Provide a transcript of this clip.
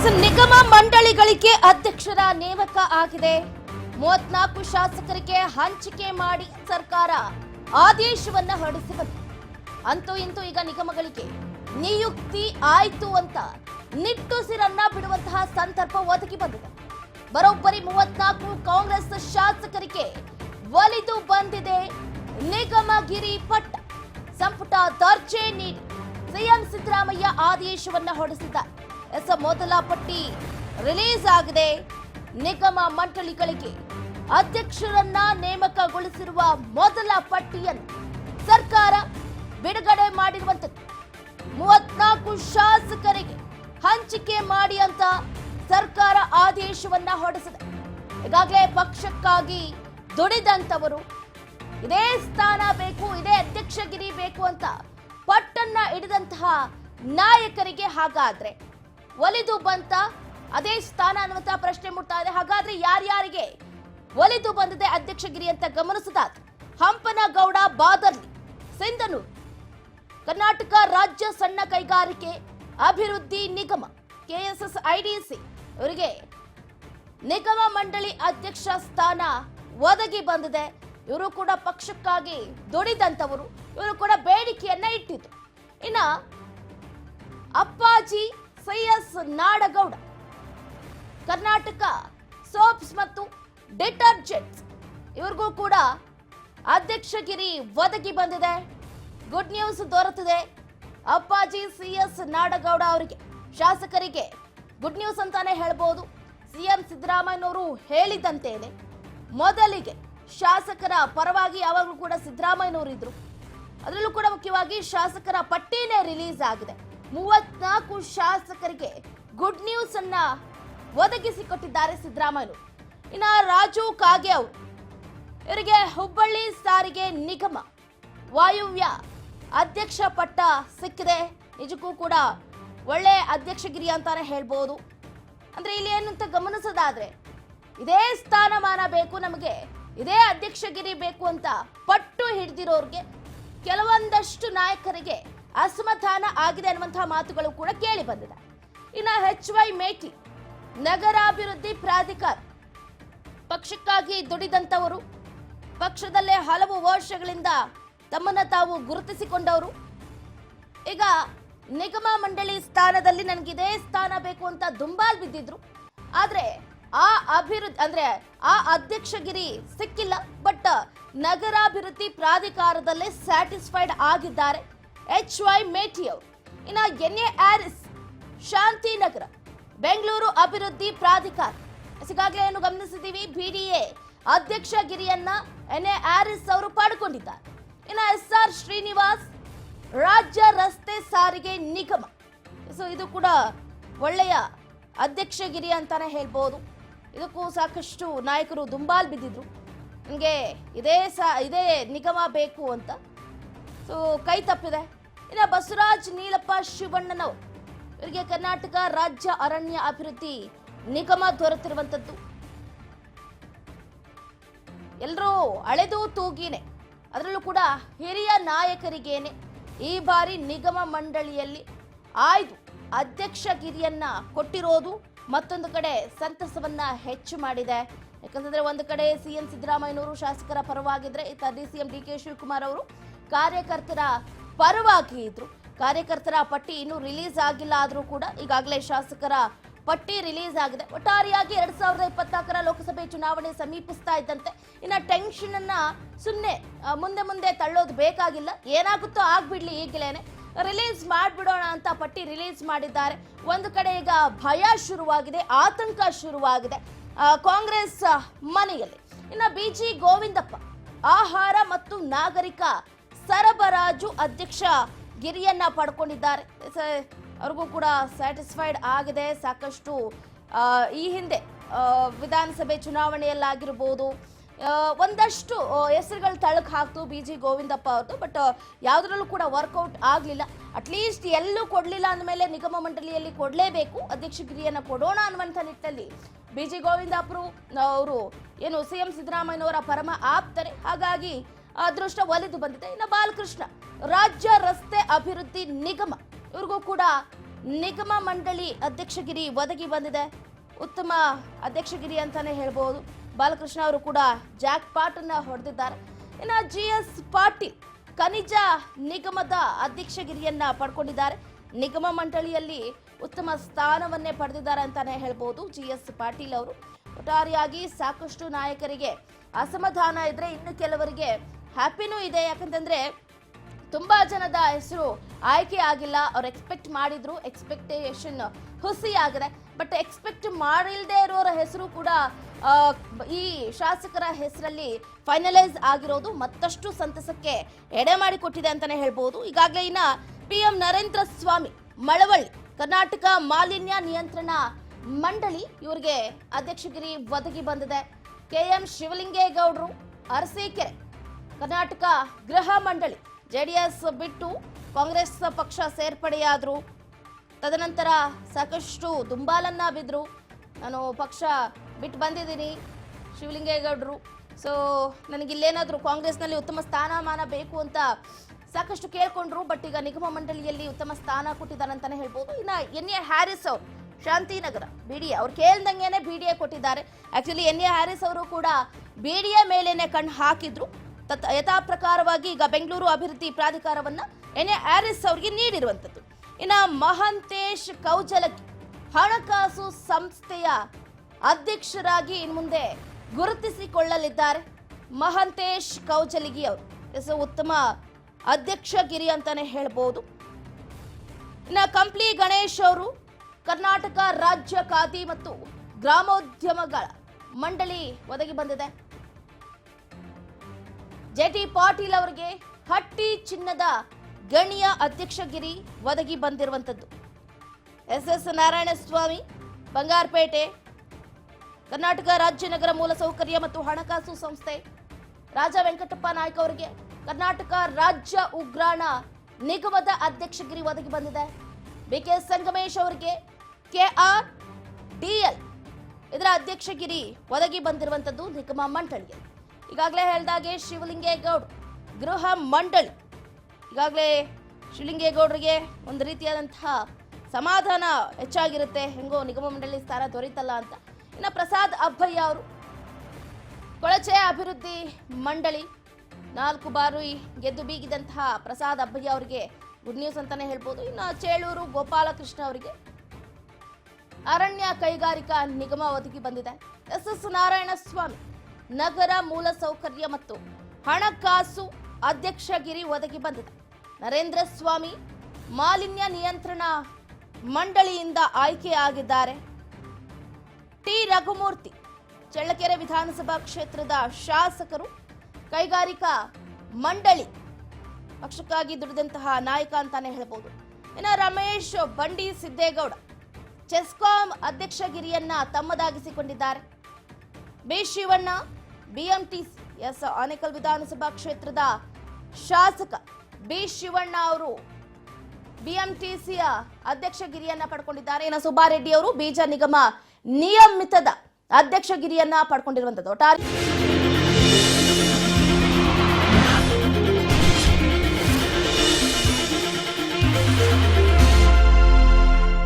ನಿಗಮ ಮಂಡಳಿಗಳಿಗೆ ಅಧ್ಯಕ್ಷರ ನೇಮಕ ಆಗಿದೆ. ಮೂವತ್ನಾಲ್ಕು ಶಾಸಕರಿಗೆ ಹಂಚಿಕೆ ಮಾಡಿ ಸರ್ಕಾರ ಆದೇಶವನ್ನ ಹೊರಡಿಸಿ ಬಂದಿದೆ ಅಂತೂ ಇಂತೂ ಈಗ ನಿಗಮಗಳಿಗೆ ನಿಯುಕ್ತಿ ಆಯ್ತು ಅಂತ ನಿಟ್ಟುಸಿರನ್ನ ಬಿಡುವಂತಹ ಸಂದರ್ಭ ಒದಗಿ ಬಂದಿದೆ. ಬರೋಬ್ಬರಿ ಮೂವತ್ನಾಲ್ಕು ಕಾಂಗ್ರೆಸ್ ಶಾಸಕರಿಗೆ ಒಲಿದು ಬಂದಿದೆ. ನಿಗಮಗಿರಿ ಪಟ್ಟ. ಸಂಪುಟ ದರ್ಜೆ ನೀಡಿ ಸಿಎಂ ಸಿದ್ದರಾಮಯ್ಯ ಆದೇಶವನ್ನ ಹೊರಡಿಸಿದ್ದಾರೆ. ಎಸ್ ಮೊದಲ ಪಟ್ಟಿ ರಿಲೀಸ್ ಆಗಿದೆ. ನಿಗಮ ಮಂಡಳಿಗಳಿಗೆ ಅಧ್ಯಕ್ಷರನ್ನ ನೇಮಕಗೊಳಿಸಿರುವ ಮೊದಲ ಪಟ್ಟಿಯನ್ನು ಸರ್ಕಾರ ಬಿಡುಗಡೆ ಮಾಡಿರುವಂತದ್ದು ಮೂವತ್ನಾಲ್ಕು ಶಾಸಕರಿಗೆ ಹಂಚಿಕೆ ಮಾಡಿ ಅಂತ ಸರ್ಕಾರ ಆದೇಶವನ್ನ ಹೊರಡಿಸಿದೆ. ಈಗಾಗಲೇ ಪಕ್ಷಕ್ಕಾಗಿ ದುಡಿದಂತವರು ಇದೇ ಸ್ಥಾನ ಬೇಕು, ಇದೇ ಅಧ್ಯಕ್ಷಗಿರಿ ಬೇಕು ಅಂತ ಪಟ್ಟನ್ನ ಹಿಡಿದಂತಹ ನಾಯಕರಿಗೆ ಹಾಗಾದ್ರೆ ಒಲಿದು ಬಂತ? ಅದೇ ಸ್ಥಾನ ಅನ್ನುವಂತಹ ಪ್ರಶ್ನೆ ಮುಟ್ತಾ ಇದೆ. ಹಾಗಾದ್ರೆ ಯಾರ್ಯಾರಿಗೆ ಒಲಿದು ಬಂದಿದೆ ಅಧ್ಯಕ್ಷಗಿರಿ ಅಂತ ಗಮನಿಸಿದಾದ್ರೆ ಹಂಪನಗೌಡ ಬಾದರ್ಲಿ ಸಿಂಧನೂರು ಕರ್ನಾಟಕ ರಾಜ್ಯ ಸಣ್ಣ ಕೈಗಾರಿಕೆ ಅಭಿವೃದ್ಧಿ ನಿಗಮ, ಕೆಎಸ್ಎಸ್ ಐಡಿಸಿ ಇವರಿಗೆ ನಿಗಮ ಮಂಡಳಿ ಅಧ್ಯಕ್ಷ ಸ್ಥಾನ ಒದಗಿ ಬಂದಿದೆ. ಇವರು ಕೂಡ ಪಕ್ಷಕ್ಕಾಗಿ ದುಡಿದಂತವರು ಇವರು ಕೂಡ ಬೇಡಿಕೆಯನ್ನ ಇಟ್ಟಿದ್ರು. ಇನ್ನ Appaji C S Nadagouda, Karnataka soaps and detergents. ಇವ್ರಿಗೂ ಕೂಡ ಅಧ್ಯಕ್ಷಗಿರಿ ಒದಗಿ ಬಂದಿದೆ. ಗುಡ್ ನ್ಯೂಸ್ ದೊರೆತಿದೆ. ಅಪ್ಪಾಜಿ ಸಿ ಎಸ್ ನಾಡಗೌಡ ಅವರಿಗೆ, ಶಾಸಕರಿಗೆ ಗುಡ್ ನ್ಯೂಸ್ ಅಂತಾನೆ ಹೇಳ್ಬೋದು. ಸಿಎಂ ಸಿದ್ದರಾಮಯ್ಯನವರು ಹೇಳಿದಂತೇನೆ, ಮೊದಲಿಗೆ ಶಾಸಕರ ಪರವಾಗಿ ಯಾವಾಗಲೂ ಕೂಡ ಸಿದ್ದರಾಮಯ್ಯನವರು ಇದ್ರು ಅದರಲ್ಲೂ ಕೂಡ ಮುಖ್ಯವಾಗಿ ಶಾಸಕರ ಪಟ್ಟಿನೇ ರಿಲೀಸ್ ಆಗಿದೆ. ಮೂವತ್ನಾಲ್ಕು ಶಾಸಕರಿಗೆ ಗುಡ್ ನ್ಯೂಸ್ ಅನ್ನ ಒದಗಿಸಿಕೊಟ್ಟಿದ್ದಾರೆ ಸಿದ್ದರಾಮಯ್ಯರು ಇನ್ನ ರಾಜು ಕಾಗೆ ಅವರು ಇವರಿಗೆ ಹುಬ್ಬಳ್ಳಿ ಸಾರಿಗೆ ನಿಗಮ, ವಾಯುವ್ಯ ಅಧ್ಯಕ್ಷ ಪಟ್ಟ ಸಿಕ್ಕಿದೆ. ನಿಜಕ್ಕೂ ಕೂಡ ಒಳ್ಳೆ ಅಧ್ಯಕ್ಷಗಿರಿ ಅಂತಾನೆ ಹೇಳ್ಬೋದು. ಅಂದ್ರೆ ಇಲ್ಲಿ ಏನು ಅಂತ ಗಮನಿಸೋದಾದ್ರೆ, ಇದೇ ಸ್ಥಾನಮಾನ ಬೇಕು ನಮಗೆ, ಇದೇ ಅಧ್ಯಕ್ಷಗಿರಿ ಬೇಕು ಅಂತ ಪಟ್ಟು ಹಿಡಿದಿರೋರ್ಗೆ ಕೆಲವೊಂದಷ್ಟು ನಾಯಕರಿಗೆ ಅಸಮಾಧಾನ ಆಗಿದೆ ಅನ್ನುವಂತಹ ಮಾತುಗಳು ಕೂಡ ಕೇಳಿ ಬಂದಿದೆ. ಇನ್ನು ಎಚ್ ವೈ ಮೇಟಿ, ನಗರಾಭಿವೃದ್ಧಿ ಪ್ರಾಧಿಕಾರ ಪಕ್ಷಕ್ಕಾಗಿ ದುಡಿದಂತವರು ಪಕ್ಷದಲ್ಲೇ ಹಲವು ವರ್ಷಗಳಿಂದ ತಮ್ಮನ್ನ ತಾವು ಗುರುತಿಸಿಕೊಂಡವರು. ಈಗ ನಿಗಮ ಮಂಡಳಿ ಸ್ಥಾನದಲ್ಲಿ ನನಗಿದೇ ಸ್ಥಾನ ಬೇಕು ಅಂತ ದುಂಬಾಲ್ ಬಿದ್ದಿದ್ರು. ಆದ್ರೆ ಆ ಅಭಿವೃದ್ಧಿ, ಅಂದ್ರೆ ಆ ಅಧ್ಯಕ್ಷಗಿರಿ ಸಿಕ್ಕಿಲ್ಲ, ಬಟ್ ನಗರಾಭಿವೃದ್ಧಿ ಪ್ರಾಧಿಕಾರದಲ್ಲೇ ಸ್ಯಾಟಿಸ್ಫೈಡ್ ಆಗಿದ್ದಾರೆ. ಎಚ್ ವೈ ಮೇಟಿ ಅವರು ಇನ್ನ ಎನ್ ಎ ಆರಿಸ್ ಶಾಂತಿನಗರ ಬೆಂಗಳೂರು ಅಭಿವೃದ್ಧಿ ಪ್ರಾಧಿಕಾರ. ಈಗಾಗಲೇ ಏನು ಗಮನಿಸಿದ್ದೀವಿ? ಬಿಡಿಎ ಅಧ್ಯಕ್ಷಗಿರಿಯನ್ನ ಎನ್ ಎ ಆರಿಸ್ ಅವರು ಪಡ್ಕೊಂಡಿದ್ದಾರೆ. ಇನ್ನು ಎಸ್ ಆರ್ ಶ್ರೀನಿವಾಸ್, ರಾಜ್ಯ ರಸ್ತೆ ಸಾರಿಗೆ ನಿಗಮ. ಸೊ ಇದು ಕೂಡ ಒಳ್ಳೆಯ ಅಧ್ಯಕ್ಷಗಿರಿ ಅಂತಾನೆ ಹೇಳ್ಬೋದು. ಇದಕ್ಕೂ ಸಾಕಷ್ಟು ನಾಯಕರು ದುಂಬಾಲ್ ಬಿದ್ದಿದ್ರು. ನನಗೆ ಇದೇ ಸಾ, ಇದೇ ನಿಗಮ ಬೇಕು ಅಂತ. ಸೊ ಕೈ ತಪ್ಪಿದೆ. ಇನ್ನು ಬಸವರಾಜ್ ನೀಲಪ್ಪ ಶಿವಣ್ಣನವರು. ಇವರಿಗೆ ಕರ್ನಾಟಕ ರಾಜ್ಯ ಅರಣ್ಯ ಅಭಿವೃದ್ಧಿ ನಿಗಮ ದೊರೆತಿರುವಂಥದ್ದು. ಎಲ್ಲರೂ ಅಳೆದು ತೂಗಿನೇ. ಅದರಲ್ಲೂ ಕೂಡ ಹಿರಿಯ ನಾಯಕರಿಗೇನೆ ಈ ಬಾರಿ ನಿಗಮ ಮಂಡಳಿಯಲ್ಲಿ ಆಯ್ದು ಅಧ್ಯಕ್ಷಗಿರಿಯನ್ನ ಕೊಟ್ಟಿರೋದು ಮತ್ತೊಂದು ಕಡೆ ಸಂತಸವನ್ನ ಹೆಚ್ಚು ಮಾಡಿದೆ. ಯಾಕಂತಂದ್ರೆ ಒಂದು ಕಡೆ ಸಿ ಎಂ ಸಿದ್ದರಾಮಯ್ಯನವರು ಶಾಸಕರ ಪರವಾಗಿದ್ರೆ ಇತ್ತ D C M D K Shivakumar ಅವರು ಕಾರ್ಯಕರ್ತರ ಪರವಾಗಿ ಇದ್ರು. ಕಾರ್ಯಕರ್ತರ ಪಟ್ಟಿ ಇನ್ನೂ ರಿಲೀಸ್ ಆಗಿಲ್ಲ ಆದರೂ ಕೂಡ ಈಗಾಗಲೇ ಶಾಸಕರ ಪಟ್ಟಿ ರಿಲೀಸ್ ಆಗಿದೆ. ಒಟ್ಟಾರೆಯಾಗಿ ಎರಡ್ ಸಾವಿರದ ಇಪ್ಪತ್ನಾಲ್ಕರ ಲೋಕಸಭೆ ಚುನಾವಣೆ ಸಮೀಪಿಸ್ತಾ ಇದ್ದಂತೆ. ಇನ್ನ ಟೆನ್ಷನ್ ಅನ್ನ ಸುಮ್ಮನೆ ಮುಂದೆ ಮುಂದೆ ತಳ್ಳೋದು ಬೇಕಾಗಿಲ್ಲ. ಏನಾಗುತ್ತೋ ಆಗ್ಬಿಡ್ಲಿ ಈಗಲೇನೆ ರಿಲೀಸ್ ಮಾಡಿಬಿಡೋಣ ಅಂತ ಪಟ್ಟಿ ರಿಲೀಸ್ ಮಾಡಿದ್ದಾರೆ. ಒಂದು ಕಡೆ ಈಗ ಭಯ ಶುರುವಾಗಿದೆ, ಆತಂಕ ಶುರುವಾಗಿದೆ ಕಾಂಗ್ರೆಸ್ ಮನೆಯಲ್ಲಿ. ಇನ್ನು ಇನ್ನ ಬಿಜಿ ಗೋವಿಂದಪ್ಪ, ಆಹಾರ ಮತ್ತು ನಾಗರಿಕ ಸರಬರಾಜು ಅಧ್ಯಕ್ಷ ಗಿರಿಯನ್ನ ಪಡ್ಕೊಂಡಿದ್ದಾರೆ. ಅವ್ರಿಗೂ ಕೂಡ ಸ್ಯಾಟಿಸ್ಫೈಡ್ ಆಗಿದೆ. ಸಾಕಷ್ಟು ಈ ಹಿಂದೆ ವಿಧಾನಸಭೆ ಚುನಾವಣೆಯಲ್ಲಾಗಿರ್ಬೋದು. ಒಂದಷ್ಟು ಹೆಸರುಗಳು ತಳಕ್ ಹಾಕ್ತು ಬಿ ಜಿ ಗೋವಿಂದಪ್ಪ ಅವ್ರದ್ದು ಬಟ್ ಯಾವುದ್ರಲ್ಲೂ ಕೂಡ ವರ್ಕೌಟ್ ಆಗಲಿಲ್ಲ. ಅಟ್ಲೀಸ್ಟ್ ಎಲ್ಲೂ ಕೊಡಲಿಲ್ಲ ಅಂದಮೇಲೆ ನಿಗಮ ಮಂಡಳಿಯಲ್ಲಿ ಕೊಡಲೇಬೇಕು. ಅಧ್ಯಕ್ಷಗಿರಿಯನ್ನು ಕೊಡೋಣ ಅನ್ನುವಂಥ ನಿಟ್ಟಿನಲ್ಲಿ ಬಿ ಜಿ ಗೋವಿಂದಪ್ಪರು ಅವರು ಏನು ಸಿ ಎಂ ಸಿದ್ದರಾಮಯ್ಯನವರ ಪರಮ ಆಪ್ತರೆ. ಹಾಗಾಗಿ ಅದೃಷ್ಟ ಒಲಿದು ಬಂದಿದೆ. ಇನ್ನು ಬಾಲಕೃಷ್ಣ, ರಾಜ್ಯ ರಸ್ತೆ ಅಭಿವೃದ್ಧಿ ನಿಗಮ, ಇವ್ರಿಗೂ ಕೂಡ ನಿಗಮ ಮಂಡಳಿ ಅಧ್ಯಕ್ಷಗಿರಿ ಒದಗಿ ಬಂದಿದೆ. ಉತ್ತಮ ಅಧ್ಯಕ್ಷಗಿರಿ ಅಂತಾನೆ ಹೇಳ್ಬೋದು. ಬಾಲಕೃಷ್ಣ ಅವರು ಕೂಡ ಜಾಕ್ ಪಾಟ್ ಅನ್ನ ಹೊಡೆದಿದ್ದಾರೆ. ಇನ್ನು ಜಿ ಎಸ್ ಪಾಟೀಲ್, ಖನಿಜ ನಿಗಮದ ಅಧ್ಯಕ್ಷಗಿರಿಯನ್ನ ಪಡ್ಕೊಂಡಿದ್ದಾರೆ. ನಿಗಮ ಮಂಡಳಿಯಲ್ಲಿ ಉತ್ತಮ ಸ್ಥಾನವನ್ನೇ ಪಡೆದಿದ್ದಾರೆ ಅಂತಾನೆ ಹೇಳ್ಬೋದು ಜಿ ಎಸ್ ಪಾಟೀಲ್ ಅವರು. ಒಟ್ಟಾರೆಯಾಗಿ ಸಾಕಷ್ಟು ನಾಯಕರಿಗೆ ಅಸಮಾಧಾನ ಇದ್ರೆ ಇನ್ನು ಕೆಲವರಿಗೆ ಹ್ಯಾಪಿನೂ ಇದೆ. ಯಾಕಂತಂದರೆ ತುಂಬ ಜನದ ಹೆಸರು ಆಯ್ಕೆ ಆಗಿಲ್ಲ. ಅವ್ರು ಎಕ್ಸ್ಪೆಕ್ಟ್ ಮಾಡಿದ್ರು ಎಕ್ಸ್ಪೆಕ್ಟೇಷನ್ ಹುಸಿ ಆಗಿದೆ. ಬಟ್ ಎಕ್ಸ್ಪೆಕ್ಟ್ ಮಾಡಿಲ್ಲದೆ ಇರೋರ ಹೆಸರು ಕೂಡ ಈ ಶಾಸಕರ ಹೆಸರಲ್ಲಿ ಫೈನಲೈಸ್ ಆಗಿರೋದು ಮತ್ತಷ್ಟು ಸಂತಸಕ್ಕೆ ಎಡೆ ಮಾಡಿಕೊಟ್ಟಿದೆ ಅಂತಲೇ ಹೇಳ್ಬೋದು. ಈಗಾಗಲೇ ಇನ್ನ ಪಿ ಎಂ ನರೇಂದ್ರ ಸ್ವಾಮಿ ಮಳವಳ್ಳಿ, ಕರ್ನಾಟಕ ಮಾಲಿನ್ಯ ನಿಯಂತ್ರಣ ಮಂಡಳಿ ಇವರಿಗೆ ಅಧ್ಯಕ್ಷಗಿರಿ ಒದಗಿ ಬಂದಿದೆ. ಕೆ ಎಂ ಶಿವಲಿಂಗೇಗೌಡರು, ಅರಸೀಕೆರೆ ಕರ್ನಾಟಕ ಗೃಹ ಮಂಡಳಿ, ಜೆಡಿಎಸ್ ಬಿಟ್ಟು ಕಾಂಗ್ರೆಸ್ ಪಕ್ಷ ಸೇರ್ಪಡೆಯಾದರು. ತದನಂತರ ಸಾಕಷ್ಟು ದುಂಬಾಲನ್ನ ಬಿದ್ದರು ನಾನು ಪಕ್ಷ ಬಿಟ್ಟು ಬಂದಿದ್ದೀನಿ, ಶಿವಲಿಂಗೇಗೌಡರು. ಸೊ ನನಗಿಲ್ಲೇನಾದರೂ ಕಾಂಗ್ರೆಸ್ನಲ್ಲಿ ಉತ್ತಮ ಸ್ಥಾನಮಾನ ಬೇಕು ಅಂತ ಸಾಕಷ್ಟು ಕೇಳಿಕೊಂಡ್ರು, ಬಟ್ ಈಗ ನಿಗಮ ಮಂಡಳಿಯಲ್ಲಿ ಉತ್ತಮ ಸ್ಥಾನ ಕೊಟ್ಟಿದ್ದಾರೆ ಅಂತಲೇ ಹೇಳ್ಬೋದು. ಇನ್ನು ಎನ್ ಎ ಹ್ಯಾರಿಸ್ ಅವರು, ಶಾಂತಿನಗರ, ಬಿ ಡಿ ಎ, ಅವ್ರು ಕೇಳ್ದಂಗೆ ಬಿ ಡಿ ಎ ಕೊಟ್ಟಿದ್ದಾರೆ. ಆ್ಯಕ್ಚುಲಿ ಎನ್ ಎ ಹ್ಯಾರಿಸ್ ಅವರು ಕೂಡ ಬಿ ಡಿ ಎ ಮೇಲೇ ಕಣ್ಣು ಹಾಕಿದ್ರು. ತತ್ ಯಥಾ ಪ್ರಕಾರವಾಗಿ ಈಗ ಬೆಂಗಳೂರು ಅಭಿವೃದ್ಧಿ ಪ್ರಾಧಿಕಾರವನ್ನ ಎನ್ ಎ ಹ್ಯಾರಿಸ್ ಅವರಿಗೆ ನೀಡಿರುವಂಥದ್ದು. ಇನ್ನು ಮಹಂತೇಶ್ ಕೌಜಲಕಿ ಹಣಕಾಸು ಸಂಸ್ಥೆಯ ಅಧ್ಯಕ್ಷರಾಗಿ ಇನ್ನು ಮುಂದೆ ಗುರುತಿಸಿಕೊಳ್ಳಲಿದ್ದಾರೆ ಮಹಂತೇಶ್ ಕೌಜಲಗಿ ಅವರು. ಎಸ್, ಉತ್ತಮ ಅಧ್ಯಕ್ಷಗಿರಿ ಅಂತಾನೆ ಹೇಳ್ಬೋದು. ಇನ್ನು ಕಂಪ್ಲಿ ಗಣೇಶ್ ಅವರು ಕರ್ನಾಟಕ ರಾಜ್ಯ ಖಾದಿ ಮತ್ತು ಗ್ರಾಮೋದ್ಯಮಗಳ ಮಂಡಳಿ ಒದಗಿ ಬಂದಿದೆ. ಜೆ ಟಿ ಪಾಟೀಲ್ ಅವರಿಗೆ ಹಟ್ಟಿ ಚಿನ್ನದ ಗಣಿಯ ಅಧ್ಯಕ್ಷಗಿರಿ ಒದಗಿ ಬಂದಿರುವಂಥದ್ದು. ಎಸ್ ಎಸ್ ನಾರಾಯಣಸ್ವಾಮಿ, ಬಂಗಾರಪೇಟೆ, ಕರ್ನಾಟಕ ರಾಜ್ಯ ನಗರ ಮೂಲಸೌಕರ್ಯ ಮತ್ತು ಹಣಕಾಸು ಸಂಸ್ಥೆ, ರಾಜ ವೆಂಕಟಪ್ಪ ನಾಯ್ಕ ಅವರಿಗೆ ಕರ್ನಾಟಕ ರಾಜ್ಯ ಉಗ್ರಾಣ ನಿಗಮದ ಅಧ್ಯಕ್ಷಗಿರಿ ಒದಗಿ ಬಂದಿದೆ. ಬಿ ಕೆ ಸಂಗಮೇಶ್ ಅವರಿಗೆ ಕೆ ಆರ್ ಡಿಎಲ್ ಇದರ ಅಧ್ಯಕ್ಷಗಿರಿ ಒದಗಿ ಬಂದಿರುವಂಥದ್ದು ನಿಗಮ ಮಂಡಳಿಗೆ ಈಗಾಗಲೇ ಹೇಳ್ದಾಗೆ ಶಿವಲಿಂಗೇಗೌಡ್ ಗೃಹ ಮಂಡಳಿ. ಈಗಾಗಲೇ ಶಿವಲಿಂಗೇಗೌಡರಿಗೆ ಒಂದು ರೀತಿಯಾದಂತಹ ಸಮಾಧಾನ ಹೆಚ್ಚಾಗಿರುತ್ತೆ. ಹೆಂಗೋ ನಿಗಮ ಮಂಡಳಿ ಸ್ಥಾನ ದೊರೀತಲ್ಲ ಅಂತ. ಇನ್ನು ಪ್ರಸಾದ್ ಅಬ್ಬಯ್ಯ ಅವರು ಕೊಳಚೆ ಅಭಿವೃದ್ಧಿ ಮಂಡಳಿ ನಾಲ್ಕು ಬಾರಿ ಗೆದ್ದು ಬೀಗಿದಂತಹ ಪ್ರಸಾದ್ ಅಬ್ಬಯ್ಯ ಅವರಿಗೆ ಗುಡ್ ನ್ಯೂಸ್ ಅಂತಾನೆ ಹೇಳ್ಬೋದು. ಇನ್ನು ಚೇಳೂರು ಗೋಪಾಲಕೃಷ್ಣ ಅವರಿಗೆ ಅರಣ್ಯ ಕೈಗಾರಿಕಾ ನಿಗಮ ಒದಗಿ ಬಂದಿದೆ. ಎಸ್ ಎಸ್ ನಾರಾಯಣಸ್ವಾಮಿ ನಗರ ಮೂಲಸೌಕರ್ಯ ಮತ್ತು ಹಣಕಾಸು ಅಧ್ಯಕ್ಷಗಿರಿ ಒದಗಿ ಬಂದಿದೆ. ನರೇಂದ್ರ ಸ್ವಾಮಿ ಮಾಲಿನ್ಯ ನಿಯಂತ್ರಣ ಮಂಡಳಿಯಿಂದ ಆಯ್ಕೆಯಾಗಿದ್ದಾರೆ. ಟಿ. ರಘುಮೂರ್ತಿ, ಚಳ್ಳಕೆರೆ ವಿಧಾನಸಭಾ ಕ್ಷೇತ್ರದ ಶಾಸಕರು, ಕೈಗಾರಿಕಾ ಮಂಡಳಿ ಪಕ್ಷಕ್ಕಾಗಿ ದುಡಿದಂತಹ ನಾಯಕ ಅಂತಾನೆ ಹೇಳ್ಬೋದು. ಇನ್ನು ರಮೇಶ್ ಬಂಡಿ ಸಿದ್ದೇಗೌಡ, ಚೆಸ್ಕಾಂ ಅಧ್ಯಕ್ಷಗಿರಿಯನ್ನ ತಮ್ಮದಾಗಿಸಿಕೊಂಡಿದ್ದಾರೆ. B Shivanna, BMTC S Anekal ವಿಧಾನಸಭಾ ಕ್ಷೇತ್ರದ ಶಾಸಕ ಬಿ ಶಿವಣ್ಣ ಅವರು ಬಿಎಂಟಿಸಿಯ ಅಧ್ಯಕ್ಷಗಿರಿಯನ್ನ ಪಡ್ಕೊಂಡಿದ್ದಾರೆ. ಏನ ಸುಬ್ಬಾರೆಡ್ಡಿ ಅವರು ಬೀಜ ನಿಗಮ ನಿಯಮಿತದ ಅಧ್ಯಕ್ಷಗಿರಿಯನ್ನ ಪಡ್ಕೊಂಡಿರುವಂತದ್ದು. ಒಟ್ಟಾರೆ